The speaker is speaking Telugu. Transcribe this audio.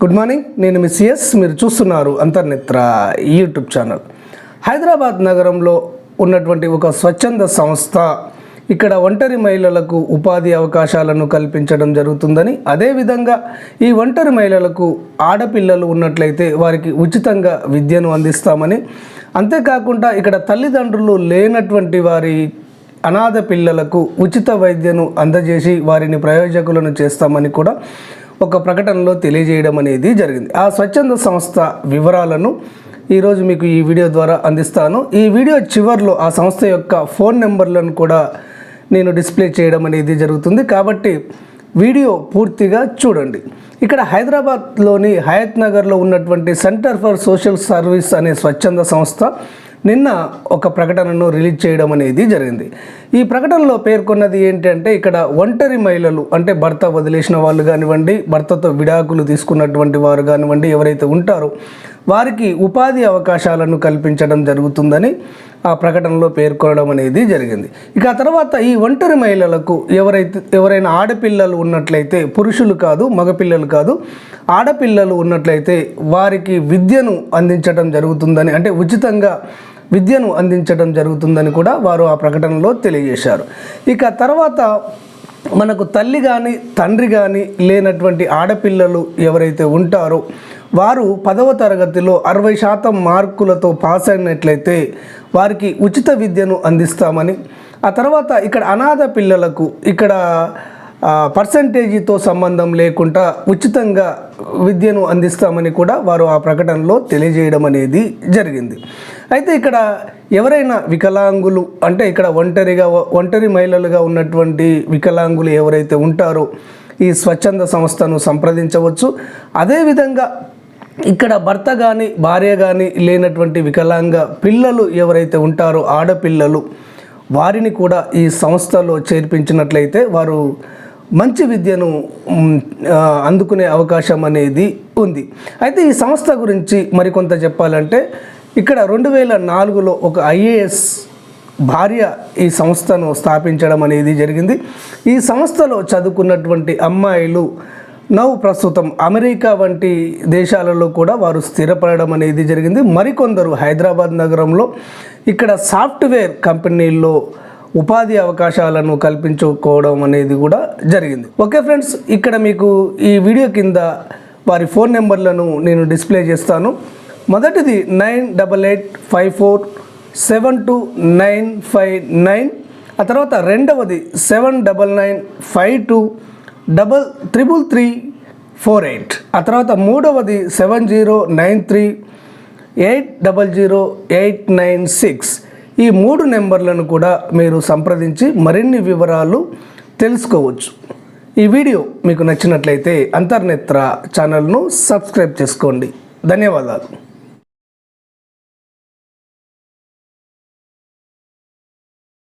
గుడ్ మార్నింగ్ నేను మీ సిఎస్ మీరు చూస్తున్నారు అంతర్నిత్ర యూట్యూబ్ ఛానల్ హైదరాబాద్ నగరంలో ఉన్నటువంటి ఒక స్వచ్ఛంద సంస్థ ఇక్కడ ఒంటరి మహిళలకు ఉపాధి అవకాశాలను కల్పించడం జరుగుతుందని అదేవిధంగా ఈ ఒంటరి మహిళలకు ఆడపిల్లలు ఉన్నట్లయితే వారికి ఉచితంగా విద్యను అందిస్తామని అంతేకాకుండా ఇక్కడ తల్లిదండ్రులు లేనటువంటి వారి అనాథ పిల్లలకు ఉచిత వైద్యను అందజేసి వారిని ప్రయోజకులను చేస్తామని కూడా ఒక ప్రకటనలో తెలియజేయడం అనేది జరిగింది. ఆ స్వచ్ఛంద సంస్థ వివరాలను ఈరోజు మీకు ఈ వీడియో ద్వారా అందిస్తాను. ఈ వీడియో చివరిలో ఆ సంస్థ యొక్క ఫోన్ నెంబర్లను కూడా నేను డిస్ప్లే చేయడం అనేది జరుగుతుంది. కాబట్టి వీడియో పూర్తిగా చూడండి. ఇక్కడ హైదరాబాద్లోని హయత్ నగర్లో ఉన్నటువంటి సెంటర్ ఫర్ సోషల్ సర్వీస్ అనే స్వచ్ఛంద సంస్థ నిన్న ఒక ప్రకటనను రిలీజ్ చేయడం అనేది జరిగింది. ఈ ప్రకటనలో పేర్కొన్నది ఏంటంటే ఇక్కడ ఒంటరి మహిళలు అంటే భర్త వదిలేసిన వాళ్ళు కానివ్వండి భర్తతో విడాకులు తీసుకున్నటువంటి వారు కానివ్వండి ఎవరైతే ఉంటారో వారికి ఉపాధి అవకాశాలను కల్పించడం జరుగుతుందని ఆ ప్రకటనలో పేర్కొనడం అనేది జరిగింది. ఇక ఆ తర్వాత ఈ ఒంటరి మహిళలకు ఎవరైతే ఎవరైనా ఆడపిల్లలు ఉన్నట్లయితే పురుషులు కాదు మగపిల్లలు కాదు ఆడపిల్లలు ఉన్నట్లయితే వారికి విద్యను అందించడం జరుగుతుందని అంటే ఉచితంగా విద్యను అందించడం జరుగుతుందని కూడా వారు ఆ ప్రకటనలో తెలియజేశారు. ఇక తర్వాత మనకు తల్లి కానీ తండ్రి కానీ లేనటువంటి ఆడపిల్లలు ఎవరైతే ఉంటారో వారు పదవ తరగతిలో అరవై శాతం మార్కులతో పాస్ అయినట్లయితే వారికి ఉచిత విద్యను అందిస్తామని ఆ తర్వాత ఇక్కడ అనాథ పిల్లలకు ఇక్కడ పర్సంటేజీతో సంబంధం లేకుండా ఉచితంగా విద్యను అందిస్తామని కూడా వారు ఆ ప్రకటనలో తెలియజేయడం అనేది జరిగింది. అయితే ఇక్కడ ఎవరైనా వికలాంగులు అంటే ఇక్కడ ఒంటరిగా ఒంటరి మహిళలుగా ఉన్నటువంటి వికలాంగులు ఎవరైతే ఉంటారో ఈ స్వచ్ఛంద సంస్థను సంప్రదించవచ్చు. అదేవిధంగా ఇక్కడ భర్త కానీ భార్య కానీ లేనటువంటి వికలాంగ పిల్లలు ఎవరైతే ఉంటారో ఆడపిల్లలు వారిని కూడా ఈ సంస్థలో చేర్పించినట్లయితే వారు మంచి విద్యను అందుకునే అవకాశం అనేది ఉంది. అయితే ఈ సంస్థ గురించి మరికొంత చెప్పాలంటే ఇక్కడ రెండు వేల నాలుగులో ఒక ఐఏఎస్ భార్య ఈ సంస్థను స్థాపించడం అనేది జరిగింది. ఈ సంస్థలో చదువుకున్నటువంటి అమ్మాయిలు నవ్వు ప్రస్తుతం అమెరికా వంటి దేశాలలో కూడా వారు స్థిరపడడం అనేది జరిగింది. మరికొందరు హైదరాబాద్ నగరంలో ఇక్కడ సాఫ్ట్వేర్ కంపెనీల్లో ఉపాధి అవకాశాలను కల్పించుకోవడం అనేది కూడా జరిగింది. ఓకే ఫ్రెండ్స్ ఇక్కడ మీకు ఈ వీడియో కింద వారి ఫోన్ నెంబర్లను నేను డిస్ప్లే చేస్తాను. మొదటిది nine double eight five four seven two nine five nine ఆ తర్వాత రెండవది seven double nine five two double triple three four eight. ఆ తర్వాత మూడవది seven zero nine three eight double zero eight nine six. ఈ మూడు నెంబర్లను కూడా మీరు సంప్రదించి మరిన్ని వివరాలు తెలుసుకోవచ్చు. ఈ వీడియో మీకు నచ్చినట్లయితే అంతర్నేత్ర ఛానల్ను సబ్స్క్రైబ్ చేసుకోండి. ధన్యవాదాలు.